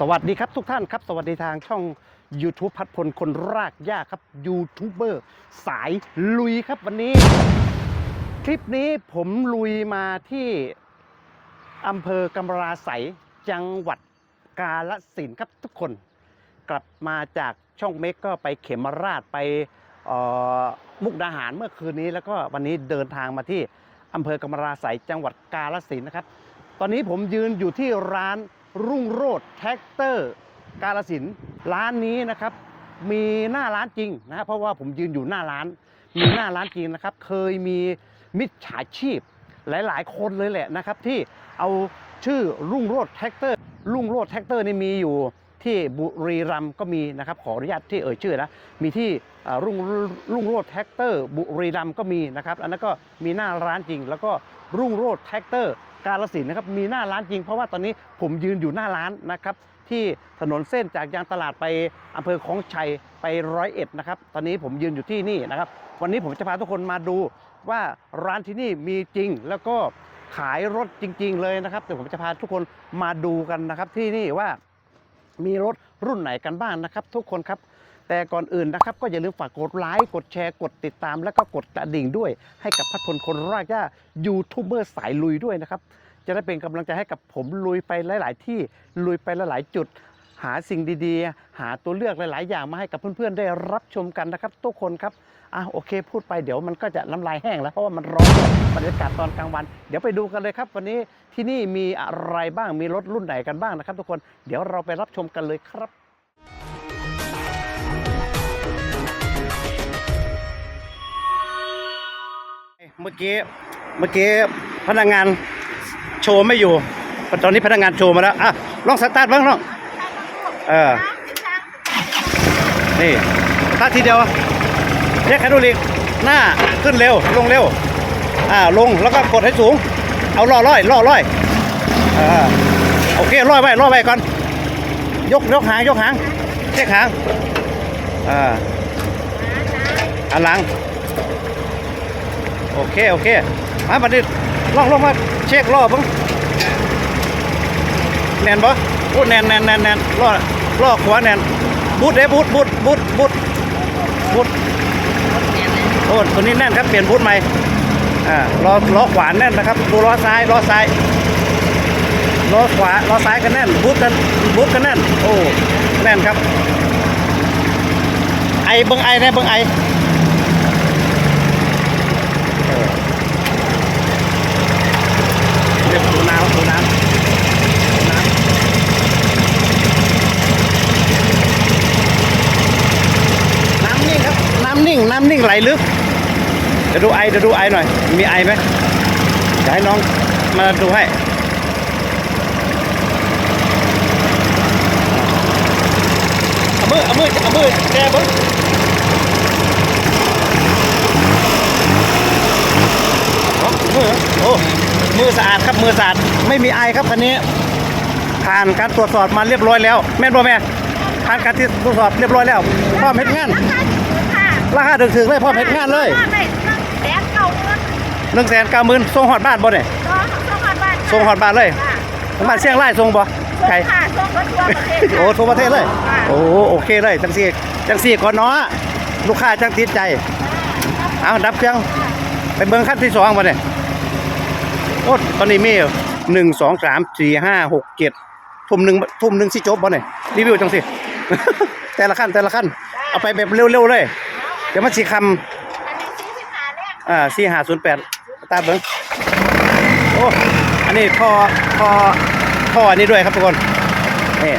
สวัสดีครับทุกท่านครับ สวัสดีทางช่อง YouTube พัดพลคนรากหญ้าครับยูทูบเบอร์สายลุยครับวันนี้ คลิปนี้ผมลุยมาที่อำเภอกำราไสยจังหวัดกาฬสินครับทุกคน กลับมาจากช่องเมกก็ไปเขมราชไปมุกดาหารเมื่อคืนนี้ แล้วก็วันนี้เดินทางมาที่อำเภอกำราไสยจังหวัดกาฬสินนะครับ ตอนนี้ผมยืนอยู่ที่ร้าน รุ่งโรดแท็กเตอร์ กาลสินร้านนี้นะครับ มีหน้าร้านจริงนะเพราะว่าผมยืนอยู่หน้าร้าน มีหน้าร้านจริงนะครับ เคยมีมิจฉาชีพ หลาย ๆ คนเลยแหละนะครับ ที่เอาชื่อรุ่งโรดแท็กเตอร์รุ่งโรดแท็กเตอร์นี่มีอยู่ที่บุรีรัมย์ก็มีนะครับขออนุญาตที่เอ่ยชื่อนะมีที่รุ่งรุ่งโรดแท็กเตอร์บุรีรัมย์ก็มีนะครับอันนั้นก็มีหน้าร้านจริง แล้วก็รุ่งโรดแท็กเตอร์ กาลสินนะครับมีหน้าร้านจริง เพราะว่าตอนนี้ผมยืนอยู่หน้าร้านนะครับที่ถนนเส้นจากยางตลาดไปอำเภอคลองชัยไปร้อยเอ็ดนะครับตอนนี้ผมยืนอยู่ที่นี่นะครับ วันนี้ผมจะพาทุกคนมาดูว่าร้านที่นี่มีจริงแล้วก็ขายรถจริง ๆ เลยนะครับเดี๋ยวผมจะพาทุกคนมาดูกันนะครับที่นี่ว่ามีรถรุ่นไหนกันบ้างนะครับ ทุกคนครับ แต่ก่อนอื่นนะครับ ก็อย่าลืมฝากกดไลค์กดแชร์กดติดตาม แล้วก็กดกระดิ่งด้วย ให้กับพัดพลคนรากหญ้ายูทูบเบอร์สายลุยด้วยนะครับ จะได้เป็นกำลังใจให้กับผมลุยไปหลาย ๆ ที่ลุยไปหลาย ๆ จุด หาสิ่งดีๆ หาตัวเลือกหลาย ๆ อย่างมาให้กับเพื่อน ๆ ได้รับชมกันนะครับ ทุกคนครับอะโอเค พูดไปเดี๋ยวมันก็จะน้ำลายแห้งแล้วเพราะว่ามันร้อนบรรยากาศตอนกลางวัน เดี๋ยวไปดูกันเลยครับ วันนี้ที่นี่มีอะไรบ้างมีรถรุ่นไหนกันบ้างนะครับ ทุกคนเดี๋ยวเราไปรับชมกันเลยครับ มื่อกี้เมื่อกี้พนักงานโชว์ไม่อยู่ ตอนนี้พนักงานโชว์มาแล้วอะลองสตาร์ทบ้างลองเออนี่สตาร์ททีเดียวแยกแคดูลิกหน้าขึ้นเร็วลงเร็วอ่าลงแล้วก็กดให้สูง เอาล่อร้อยล่อร้อยเออโอเคล่อไว้ล่อไว้ก่อน ยกยกหางยกหางเช็คหางอ่าอันหลัง โอเค โอเคมาบัดนี้ลองลองมาเช็ครอบ้างแน่นปะโอ้แน่นแน่นแน่นแน่นล้อล้อขวาแน่นบูทเด้บูทบูทบูทบูทบูทโอ้ตัวนี้แน่นครับเปลี่ยนบูทใหม่อ่าล้อล้อขวาแน่นนะครับดูล้อซ้ายล้อซ้ายล้อขวาล้อซ้ายก็แน่นบูทกันบูทกันแน่นโอ้แน่นครับ ไอเบิ้งไอแน่เบิ้งไอ เรียกดูน้ำดูน้ำน้ำนิ่งครับน้ำนิ่งน้ำนิ่งไหลลึกเดี๋ยวดูไอเดี๋ยวดูไอหน่อย มีไอไหมจะให้น้องมาดูให้เอามือเอามือเอามือแกบึ้งอ๋อมือโอ้ มือสะอาดครับมือสะอาดไม่มีไอครับคันนี้ ผ่านการตรวจสอบมาเรียบร้อยแล้ว แม่นบ่แม่ผ่านการที่ตรวจสอบเรียบร้อยแล้วพ่อเม็ดงานราคาถึงๆเลยพ่อเม็ดงานเลยแสนเก้าเงินหนึ่งแสนเก้าหมื่นส่งหอดบ้านบ่เนี่ยสองสองพันบาทส่งหอดบ้านเลยบ้านเชียงรายส่งบ่ส่ไก่งค่ะส่งก็ทั่วประเทศโอ้ทั่วประเทศเลย โอ้โอเคเลยจังสี่จังสี่ก่อนเนาะลูกค้าจังติดใจ เอาดับเครื่องไปเบิ้งขั้นที่สองมาเนี่ย โอ้ตอนนี้มีหนึ่งสองสามสี่ห้าหกเจ็ดทุ่มหนึ่งทุ่มหนึ่งสิจบบ่เนี่ยรีวิวจังสิ แต่ละขั้นแต่ละขั้น เอาไปแบบเร็วๆเลย เดี๋ยวมันสีคอันนี้สี่สิบห้าแรกำอ่าสี่ห้าศูนย์แปดตามเบิ้งโอ้ อันนี้ท่อท่อท่ออันนี้ด้วยครับทุกคนนี่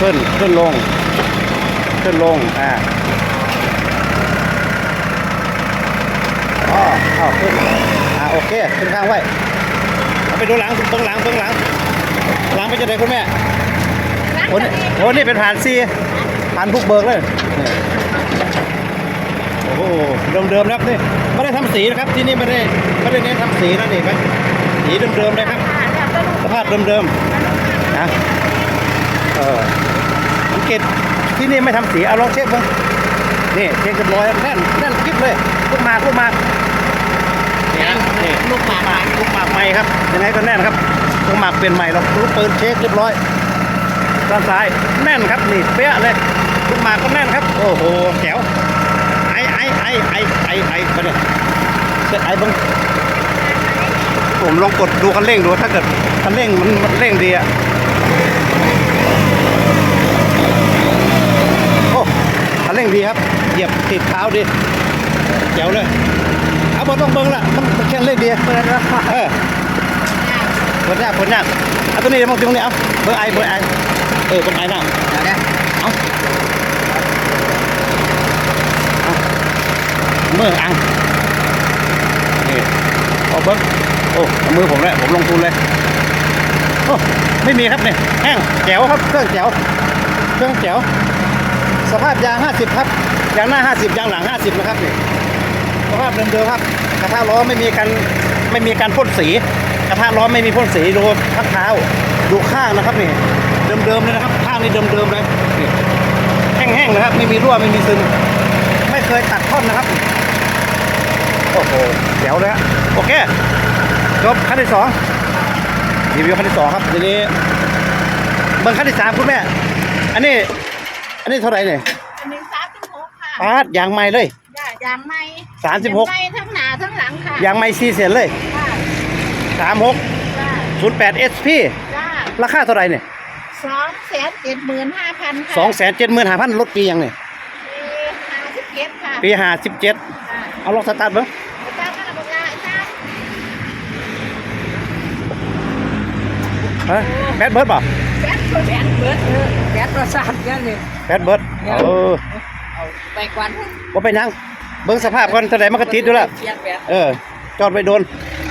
ขึ้นขึ้นลง ขึ้นลง อ่าอ๋ออ๋อขึ้นอ่า โอเคขึ้นข้างไว้เอาไปดูหลังเบื้องหลังเบื้องหลัง หลังไปจะไหนคุณแม่โอ้นี่โอ้นี่เป็นผ่านซีผ่านบุกเบิกเลยนี่โอ้โหเดิมๆนะครับนี่ไม่ได้ทำสีนะครับที่นี่ไม่ได้ไม่ได้เน้นทำสีนะนี่ไหมสีเดิมๆเลยครับอ่าเนี่ยก็ลูกสภาพเดิมๆนะเออสังเกตที่นี่ไม่ทำสีเอาลองเช็คบ้างนี่เช็คเรียบร้อยแน่นแน่นกิ๊บเลยลูกหมากลูกหมากนี่ ลูกหมากลูกหมากใหม่ครับยังไงก็แน่นครับลูกหมากเปลี่ยนใหม่เราลูกปืนเช็คเรียบร้อยด้านซ้ายแน่นครับนี่เปี้ยเลยลูกหมากก็แน่นครับ โอ้โหแจ๋วไอไอไอไอไอไอมาเนี่ยเช็ดไอเบิ้งผมลองกดดูคันเร่งดูถ้าเกิดคันเร่งมันมันเร่งดีอะโอ้คันเร่งดีครับเหยียบติดเท้าดีแจ๋วเลย บอต้องเบิ้งละมันมันแค่เร่งดีเปิดแล้วเออเปิดยากเปิดยากเอาตัวนี้เดี๋ยวมองตรงนี้เอาเบอร์ไอเบอร์ไอเออเบอร์ไอน่ะเอาเนี่ยเอาเอาเมื่ออังนี่เอาเบิ้งโอ้เอามือผมเลยผมลงทุนเลยโอ้ไม่มีครับเนี่ยแห้งแจ๋วครับเครื่องแจ๋วเครื่องแจ๋วสภาพยาง 50 ครับยางหน้า 50ยางหลัง 50 นะครับนี่ สภาพเดิมๆครับกระทะล้อไม่มีการไม่มีการพ่นสีกระทะล้อไม่มีพ่นสีดูพักเท้าดูข้างนะครับนี่เดิมๆเลยนะครับข้างนี่เดิมๆเลยนี่แห้งๆนะครับ ไม่มีรั่วไม่มีซึมไม่เคยตัดท่อนนะครับโอ้โหเดี๋ยวเลยฮะโอเคจบขั้นที่สองรีวิวขั้นที่สองครับทีนี้เบิ่งขั้นที่สามคุณแม่ อันนี้ อันนี้เท่าไหร่เนี่ยอันหนึ่งสามสิบหกค่ะปาดยางใหม่เลยจ้ะยางไม่ สามสิบหกยางไม่ทั้งหนาทั้งหลังค่ะยางใหม่ซีเสียนเลยจ้ะสามหกจ้ะศูนย์แปดเอสพีจ้ะราคาเท่าไหร่เนี่ยสองแสนเจ็ดหมื่นห้าพันค่ะสองแสนเจ็ดหมื่นห้าพันลดปียังเนี่ยปีห้าสิบเจ็ดค่ะปีห้าสิบเจ็ดจ้ะเอาลองสตาร์ทเบิ้งจ้าก็ระบบยาจ้าฮะแบดเบิร์ดป่ะแบตแบตเบิร์ดเออแบตประสาทยันเลยแบดเบิร์ดเออเอาไปกวน ว่าไปนั่ง เบิ้งสภาพก่อนเท่าไหร่มันก็ติดอยู่แล้วเปลี่ยนแบตเออ จอดไปโดน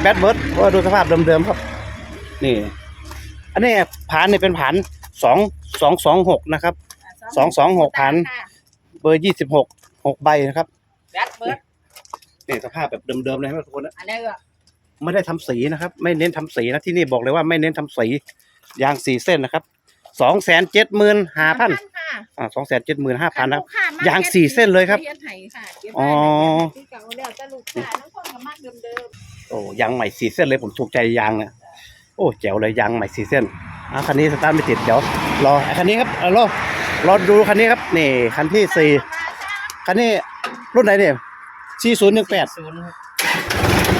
แบดเบิร์ดว่าดูสภาพเดิมๆครับ นี่ อันนี้ผานนี่เป็นผานสองสองสองหกนะครับสองสองหกพันค่ะเบอร์ยี่สิบหกหกใบนะครับแบตเบิร์ดนี่สภาพแบบเดิมๆเลยครับทุกคนนะอันนี้ก็ไม่ได้ทำสีนะครับ ไม่เน้นทำสีนะที่นี่บอกเลยว่าไม่เน้นทำสียางสี่เส้นนะครับ สองแสนเจ็ดหมื่นห้าพันค่ะอ่าสองแสนเจ็ดหมื่นห้าพันนะครับ ลูกค้มกยางสี่เส้นเลยครับเรียนไห้ค่ะเก็บอ๋อไว้ที่เก่าแล้วจะลูกค้าน้องคนกับมากเดิมโอ้ยางใหม่สี่เส้นเลยผมถูกใจยางเนี่ยโอ้แจ๋วเลยยางใหม่สี่เส้นอะคันนี้สตาร์ทไม่ติดเดี๋ยวรอไอ้คันนี้ครับเอารอรอดูคันนี้ครับนี่คันที่ๆสี่คันนี้รุ่นไหนเนี่ยสี่ศูนย์หนึ่งแปดศูนย์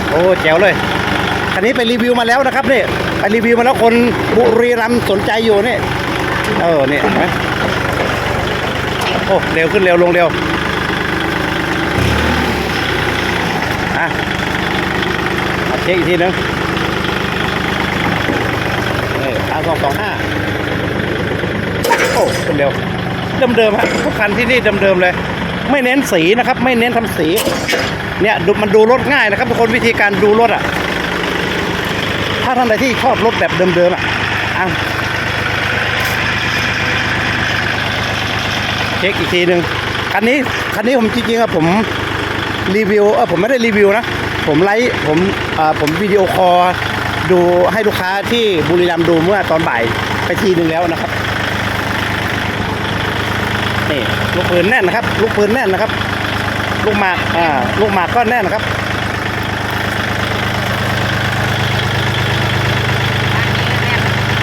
โอ้แจ๋วเลยคันนี้ไปรีวิวมาแล้วนะครับนี่ไปรีวิวมาแล้วคนบุรีรัมย์สนใจอยู่นี่ เออเนี่ยเห็นไหมโอ้เร็วขึ้นเร็วลงเร็วอะมาเช็คอีกทีนึงนี่อาสองสองห้าโอ้ขึ้นเร็วเดิมๆฮะทุกคันที่นี่เดิมๆเลย ไม่เน้นสีนะครับ ไม่เน้นทำสี เนี่ยดูมันดูรถง่ายนะครับทุกคนวิธีการดูรถอะถ้าท่านใดที่ชอบรถแบบเดิมๆอะอะ ช็คอีกทีหนึ่งคันนี้คันนี้ผมจริงๆอะผมรีวิวเออผมไม่ได้รีวิวนะ ผมไลฟ์ผมเอ่อผมวิดีโอคอลดูให้ลูกค้าที่บุรีรัมย์ดูเมื่อตอนบ่ายไปทีหนึ่งแล้วนะครับนี่ลูกปืนแน่นนะครับ ลูกปืนแน่นนะครับ ลูกหมากอ่าลูกหมากก็แน่นนะครับ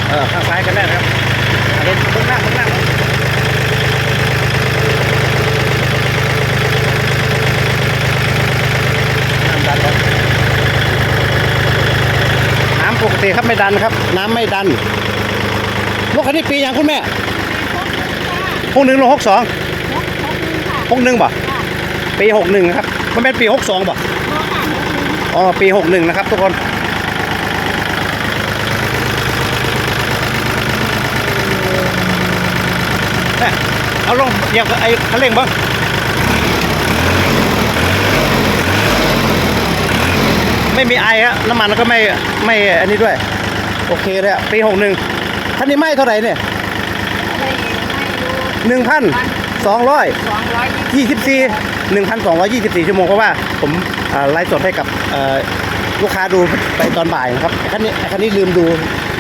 เออข้างซ้ายกันแน่นครับอันนี้เบื้องหน้าเบื้องหน้าน้ำดันครับน้ำปก ติครับไม่ดันครับ น้ำไม่ดันรถคันนี้ปีอย่างคุณแม่หกหนึ่งลงหกสองหกหนึ่งป่ะปีหกหนึ่งครับมันเป็นปีหกสองป่ะอ๋อปีหกหนึ่งนะครับทุกคนเนี่ยเอาลงเหยียบไอ้คันเร่งบ้าง ไม่มีไอฮะน้ำมันก็ไม่ไม่อันนี้ด้วย โอเคเลยอะปีหกหนึ่งคันนี้ไหม้เท่าไหร่เนี่ยหนึ่งพันสองร้อยสองร้อยยี่สิบสี่หนึ่งพันสองร้อยยี่สิบสี่ชั่วโมงเพราะว่าผมอ่าไลฟ์สดให้กับเอ่อลูกค้าดูไปตอนบ่ายนะครับคันนี้คันนี้ลืมดู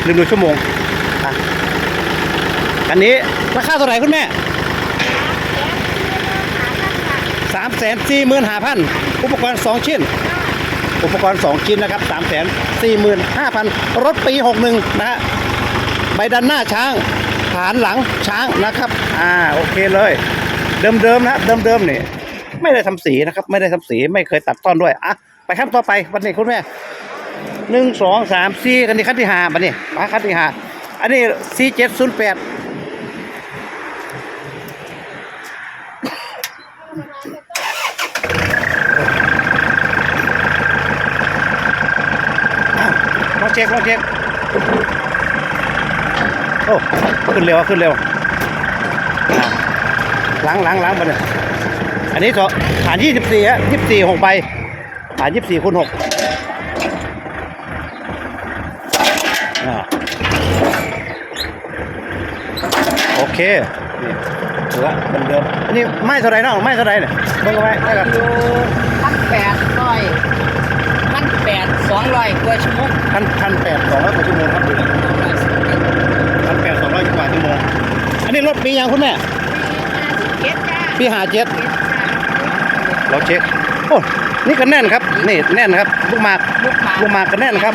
ลืมดูชั่วโมงอะคันนี้ราคาเท่าไหร่คุณแม่สามแสนสี่หมื่นห้าพันอุปกรณ์สองชิ้น อุปกรณ์สองชิ้นนะครับสามแสนสี่หมื่นห้าพันรถปีหกหนึ่งนะฮะใบดันหน้าช้างฐานหลังช้างนะครับ อ่าโอเคเลย เดิมๆนะเดิมๆนี่ไม่ได้ทำสีนะครับ ไม่ได้ทำสีไม่เคยตัดต้อนด้วยอะไปขั้นต่อไปวันนี้คุณแม่หนึ่งสองสามสี่กันนี่ขั้นที่ห้าบันนี้มาขั้นที่ห้าอันนี้สี่เจ็ดศูนย์แปด เช็คลองเช็คโอ้ขึ้นเร็วขึ้นเร็วล้างล้างล้างมาเนี่ยอันนี้ก็ฐานยี่สิบสี่ฮะยี่สิบสี่หกใบฐานยี่สิบสี่คูณหกอ่าโอเคนี่ถือว่าเหมือนเดิมอันนี้ไม้เท่าไรเนาะไม้เท่าไรเนี่ยเบิ่งเอาไว้ได้กันอยู่พันแปดร้อย แปดสองร้อยกว่าชั่วโมงพันพันแปดสองร้อยกว่าชั่วโมงครับดูนะพันแปดสองร้อยกว่าชั่วโมง อันนี้รถปียังคุณแม่เจ็ดจ้าปีหาเจ็ดเราเช็คโอ้นี่ก็แน่นครับนี่แน่นครับลูกหมากลูกหมาลูกหมากก็แน่นครับ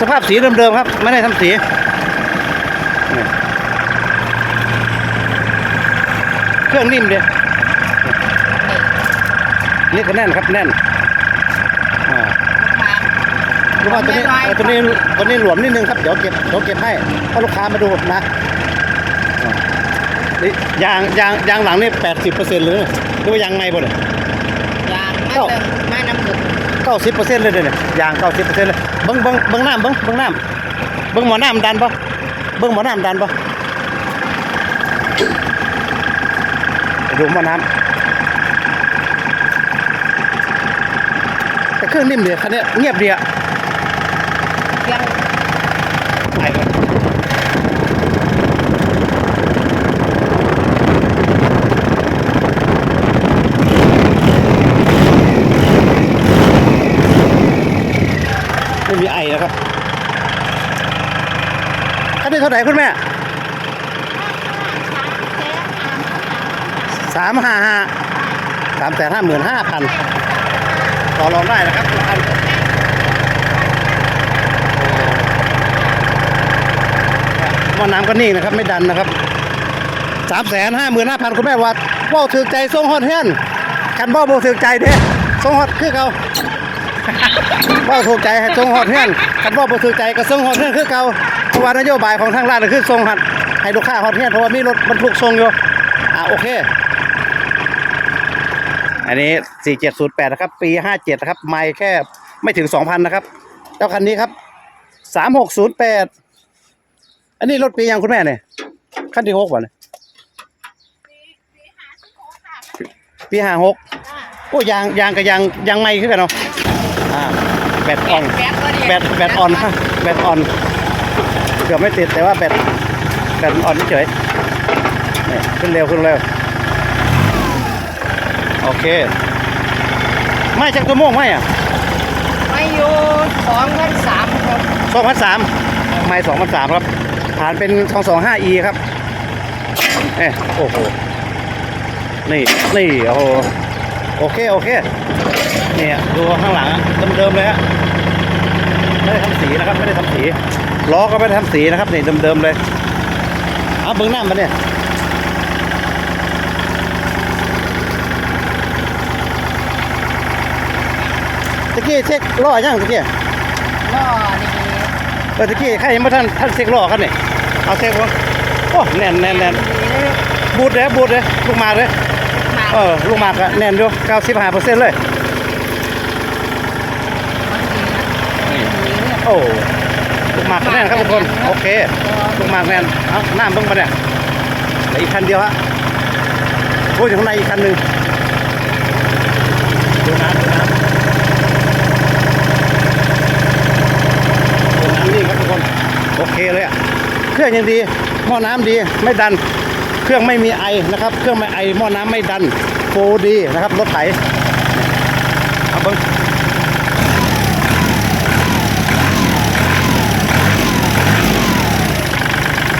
สภาพสีเดิมๆครับ ไม่ได้ทำสีนี่เครื่องนิ่มเดียนี่ก็แน่นครับแน่นอ่า ลูกหมา ลูก ว่าตัวนี้เอ่อตัวนี้ตัวนี้หลวมนิดนึงครับ เดี๋ยวเก็บเดี๋ยวเก็บให้ถ้าลูกค้ามาดูนะอ่านี่ยางยางยางหลังนี่แปดสิบเปอร์เซ็นต์เลยหรือว่ายางในบ่เนี่ยยางมาเติมมาน้ำหนึกเก้าสิบเปอร์เซ็นต์เลยเดี๋ยวเนี่ยยางเก้าสิบเปอร์เซ็นต์เลยเบิ้งเบิ้งเบิ้งน้ำเบิ้งเบิ้งน้ำเบิ้งหมอน้ำดันปะเบิ้งหมอน้ำดันปะไปดูหมอน้ำแต่เครื่องนิ่มเดียวคันนี้เงียบเดียว ยัง ไปก่อนไม่มีไอนะครับคันนี้ เท่าไหร่คุณแม่สามห้าห้าสามแสนห้าหมื่นห้าพันต่อรองได้นะครับทุกท่านหม้อน้ำก็นิ่งนะครับไม่ดันนะครับสามแสนห้าหมื่นห้าพันคุณแม่วัดว่าถือใจทรงฮอดเฮียนคันบ่บ่ถือใจเด้ทรงฮอดคือเขา ว่าถูกใจให้ทรงฮอดเฮือนคันว่าบ่ถูกใจก็ทรงฮอดเฮือนคือเก่าเพราะว่านโยบายของทางร้านก็คือทรงหัดให้ลูกค้าฮอดเฮือนเพราะว่ามีรถบรรทุกทรงอยู่อ่าโอเค อันนี้ 4708 นะครับ ปี 57 นะครับ ไม่แค่ไม่ถึง 2,000 นะครับเจ้าคันนี้ครับ 3608 อันนี้รถปียังคุณแม่เนี่ยคันที่6บ่เนี่ยปี 56โอ้ยางยางกับยางยางไม่ขึ้นกันเนาะ อ่าแบตอ่อนแบตก็ดีแบตแบตอ่อนฮะแบตอ่อนเกือบไม่ติดแต่ว่าแบตแบตอ่อนเฉยๆนี่ขึ้นเร็วขึ้นเร็วโอเค ไม่จักตัวโมงไหมอะไม่อยู่สองพันสามครับสองพันสามไม่สองพันสามครับฐานเป็นสองสองห้า e ครับเอ๊ะโอ้โหนี่นี่โอ้โหโอเค โอเค เนี่ยดูข้างหลังอะเดิมๆเลยฮะไม่ได้ทำสีนะครับไม่ได้ทำสีล้อก็ไม่ได้ทำสีนะครับนี่เดิมๆเลยเอาเบิ้งหน้ามันเนี่ยตะกี้เช็คล้อยังตะกี้ล้อนี่เออตะกี้ใครยังไม่ท่านท่านเช็คล้อกันนี่เอาเช็คบ่โอ้แน่นแน่นแน่นบูดเลยบูดเลยลูกหมากเลยหมาเออลูกหมากอะแน่นอยู่เก้าสิบห้าเปอร์เซ็นต์เลย โอ้ลูกหมากก็แน่นครับทุกคนโอเคลูกหมากแน่นเอาหน้าเบิ่งมาเนี่ยเหลืออีกคันเดียวฮะโอ้ยอยู่ข้างในอีกคันหนึ่งดูน้ำดูน้ำดูน้ำนี่ครับทุกคนโอเคเลยอะเครื่องยังดีหม้อน้ำดีไม่ดัน เครื่องไม่มีไอนะครับ เครื่องไม่ไอหม้อน้ำไม่ดันโฟดีนะครับรถไถเอาเบิ้ง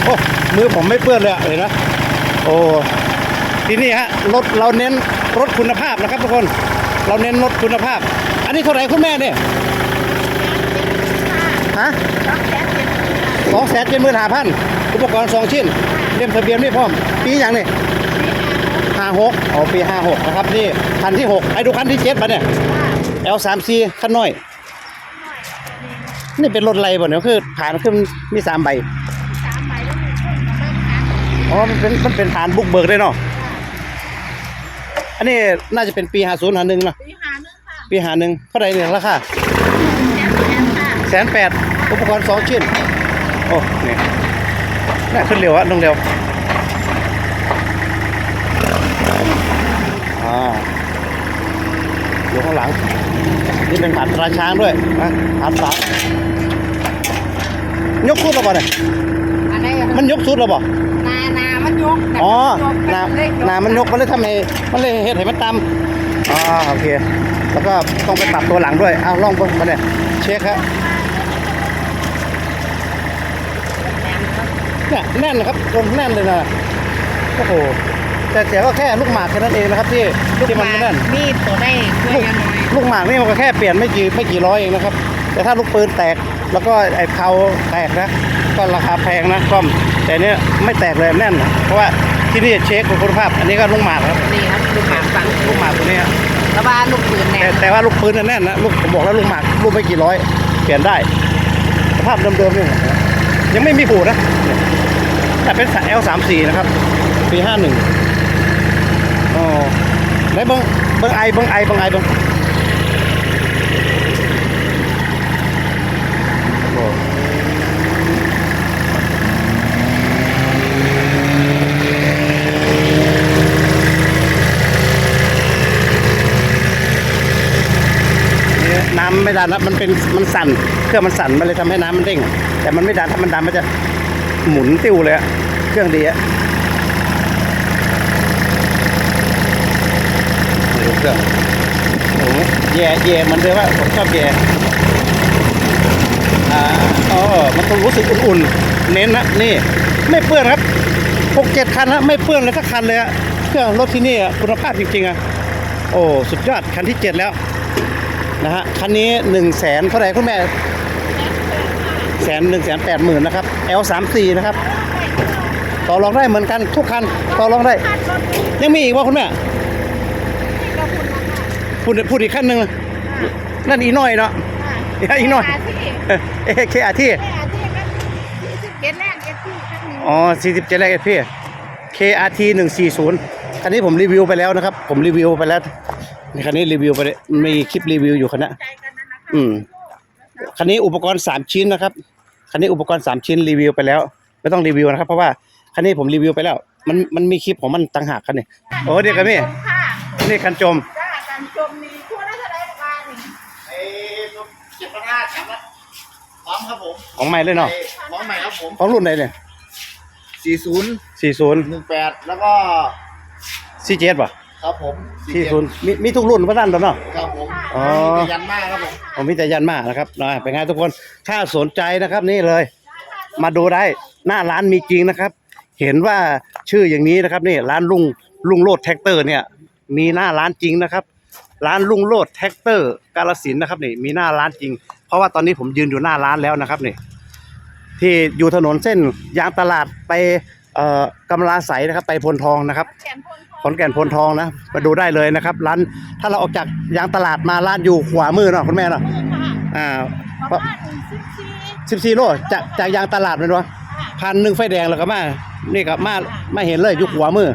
โอ้ มือผมไม่เปื้อนเลยอะเห็นไหมโอ้ที่นี่ฮะรถเราเน้นรถคุณภาพนะครับทุกคน เราเน้นรถคุณภาพ อันนี้เท่าไหร่คุณแม่เนี่ยฮะสองแสนเจ็ดหมื่นห้าพันอุปกรณ์สองชิ้นห้าเล่มทะเบียนไม่พร้อม ปีอย่างนี่ห้าหกอ๋อปีห้าหกนะครับนี่คันที่หกไอ้ดูคันที่เจ็ดป่ะเนี่ย L สามซีคันน้อย นี่เป็นรถไรบ่เนี่ยคือฐานคือมีสามใบ อ๋อ มันเป็น มันเป็นฐานบุกเบิกได้เนาะ อันนี้น่าจะเป็นปีห้าศูนย์ห้าหนึ่งเนาะ ปีหาหนึ่งค่ะปีห้าหนึ่งเท่าไหร่เนี่ยราคาแสนแสนค่ะแสนแปดอุปกรณ์สองชิ้น โอ้เนี่ยน่าขึ้นเร็วอะลงเร็วอ่าอยู่ข้างหลัง นี่เป็นผ่านตราช้างด้วยนะผ่านสามยกสุดแล้วบ่เนี่ยอันนี้มันยกสุดแล้วบ่นานามัน ยกอ๋อนานานามันยกมันเลยทำให้มันเลยเฮ็ดให้มันต่ำอ๋อโอเค แล้วก็ต้องไปปรับตัวหลังด้วยเอาลองเบิ่งมาเนี่ยเช็คฮะเนี่ยแน่นนะครับลมแน่นเลยนะโอ้โหแต่เสียก็แค่ลูกหมากแค่นั้นเองนะครับที่ที่มันไม่แน่นมีดตัวได้ช่วยกันหน่อยลูกหมากนี่มันก็แค่เปลี่ยนไม่กี่ไม่กี่ร้อยเองนะครับ แต่ถ้าลูกปืนแตกแล้วก็ไอ้เพาแตกนะ ก็ราคาแพงนะก้อมแต่เนี้ยไม่แตกเลยแน่น เพราะว่าที่นี่เช็คคุณภาพ อันนี้ก็ลูกหมากครับนี่ครับลูกหมากฝังลูกหมากตัวนี้ฮะแล้วบ้านลูกปืนแน่แต่แต่ว่าลูกปืนน่ะแน่นนะลูกผมบอกแล้วลูกหมากลูกไม่กี่ร้อย เปลี่ยนได้สภาพเดิมๆนี่ยังไม่มีผูนะเนี่ยแต่เป็น L34 นะครับปี51อ๋อไหนเบิ้งเบิ้งไอเบิ้งไอเบิ้งไอเบิ้ง นี่น้ำไม่ดันนะมันเป็นมันสั่นเครื่องมันสั่นมันเลยทำให้น้ำมันเด้งแต่มันไม่ดันถ้ามันดันมันจะหมุนติ้วเลยอะเครื่องดีอะดูเครื่องโอ้โหแย่แย่เหมันเดิมว่าผมชอบแย่อ่าอ๋อมันต้องรู้สึกอุ่นๆ เน้นนะนี่ ไม่เปื้อนครับหกเจ็ดคันนะไม่เปื้อนเลยสักคันเลยอะเครื่องรถที่นี่อะคุณภาพจริงๆอะโอ้ สุดยอดคันที่เจ็ดแล้ว นะฮะคันนี้หนึ่งแสนเท่าไหร่คุณแม่แสนหนึ่งแสนแปดหมื่นนะครับ L สามสี่นะครับต่อรองได้เหมือนกันทุกคันต่อรองได้ ยังมีอีกว่าคุณแม่พูดพูดอีกขั้นหนึ่งนั่นอีน้อยเนาะอีกหน่อยเอ๊ะเคอาที่แม่ที่กันยี่สิบเจ็ดแรกเอ็ดที่กันหนึ่งอ๋อ47แรกเอพี่ KRT 140คันนี้ผมรีวิวไปแล้วนะครับ ผมรีวิวไปแล้ว นี่คันนี้รีวิวไปเลยมีคลิปรีวิวอยู่คันนะใจกันนะนะคะอืมคันนี้อุปกรณ์3ชิ้นนะครับคันนี้อุปกรณ์3ชิ้นรีวิวไปแล้ว ไม่ต้องรีวิวนะครับ เพราะว่าคันนี้ผมรีวิวไปแล้ว มันมันมีคลิปของมันต่างหากคันนี้โอ้เดี๋ยวกันพี่ค่ะนี่คันจมจ้ากันชมมีทั่วได้เท่าไรบ้างนี่ไอ้เจ็ดพันห้าแถมละพร้อมครับผมของใหม่เลยเนาะไอ้พร้อมใหม่ครับผมของรุ่นไหนเนี่ยสี่ศูนย์40หนึ่งแปดแล้วก็47ป่ะ ครับผม40มีมีทุกรุ่นว่าด้านตัวเนาะครับผมอ๋อ มีแต่ยันมากครับผมผมมีแต่ยันมากนะครับนะเป็นไงทุกคน ถ้าสนใจนะครับนี่เลย มาดูได้หน้าร้านมีจริงนะครับ เห็นว่าชื่ออย่างนี้นะครับนี่ร้านลุงลุงโลดแท็กเตอร์เนี่ย มีหน้าร้านจริงนะครับ ร้านลุงโลดแท็กเตอร์กาลสินธุ์นะครับนี่มีหน้าร้านจริง เพราะว่าตอนนี้ผมยืนอยู่หน้าร้านแล้วนะครับนี่ที่อยู่ถนนเส้นยางตลาดไปเอ่อกำลาใสนะครับไปพลทองนะครับ แขนพล ขอนแก่นพลทองนะมาดูได้เลยนะครับ ร้านถ้าเราออกจากยางตลาดมาร้านอยู่ขวามือเนาะคุณแม่เนาะค่ะอ่าประมาณหนึ่งสิบสี่สิบสี่โลจากจากยางตลาดเป็นวะพันหนึ่งไฟแดงแล้วก็มานี่กับมาไม่เห็นเลยอยู่ขวามือ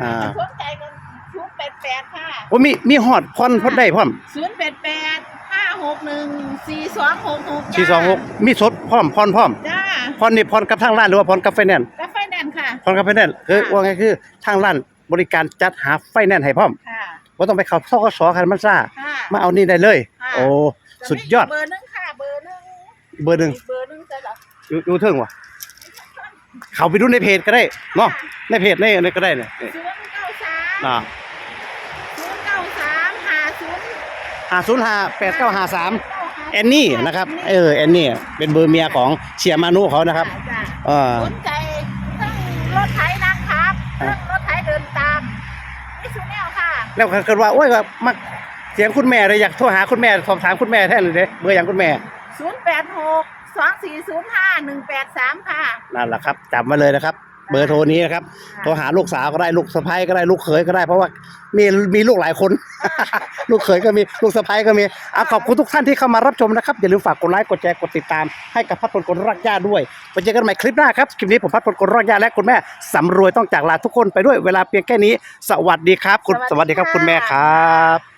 อ่าสนใจกันศูนย์แปดแปดค่ะโอ้มีมีฮอดพอนพอดได้พร้อมศูนย์แปดแปดห้าหกหนึ่งสี่สองหกหกสี่สองหกมีสดพร้อมพอนพร้อมจ้าพอนนี่พอนกับทางร้านหรือว่าพอนกับไฟแนนซ์กาแฟแดนค่ะพอนกับไฟแนนซ์คือว่าไงคือทางร้าน บริการจัดหาไฟแนนซ์ให้พร้อมค่ะ ว่าต้องไปเข้าทกสคันมันซ่า ค่ะมาเอานี่ได้เลยค่ะโอ้สุดยอดเบอร์หนึ่งค่ะ เบอร์หนึ่งเบอร์หนึ่งเบอร์หนึ่งจะหรออยู่อยู่เทิงวะเขาไปดูในเพจก็ได้เนาะในเพจในในก็ได้เนี่ยนี่ศูนย์เก้าสามอ่าศูนย์เก้าสามห้าศูนย์ห้าศูนย์ห้าแปดเก้าห้าสามแอนนี่นะครับเออแอนนี่เป็นเบอร์เมียของเชียร์มานุเขานะครับจ้ะเออ สนใจทั้งรถไถนะครับอะทั้งรถไถเดินตาม นี่สุดแนวค่ะแล้วก็เกิดว่าโอ้ยว่ามักเสียงคุณแม่เลยอยากโทรหาคุณแม่สอบถามคุณแม่แท้เลยเด้เบอร์อย่างคุณแม่ศูนย์แปดหกสองสี่ศูนย์ห้าหนึ่งแปดสามค่ะ นั่นแหละครับจำมาเลยนะครับ เบอร์โทรนี้นะครับโทรหาลูกสาวก็ได้ลูกสะใภ้ก็ได้ลูกเขยก็ได้เพราะว่ามีมีลูกหลายคน ลูกเขยก็มีลูกสะใภ้ก็มีอะขอบคุณทุกท่านที่เข้ามารับชมนะครับอย่าลืมฝากกดไลค์กดแชร์กดติดตามให้กับพัดพลคนรักย่าด้วยไปเจอกันใหม่คลิปหน้าครับคลิปนี้ผมพัดพลคนรักย่าและคุณแม่สำรวยต้องจากลาทุกคนไปด้วยเวลาเพียงแค่นี้ สวัสดีครับ คุณสวัสดีครับคุณแม่ครับ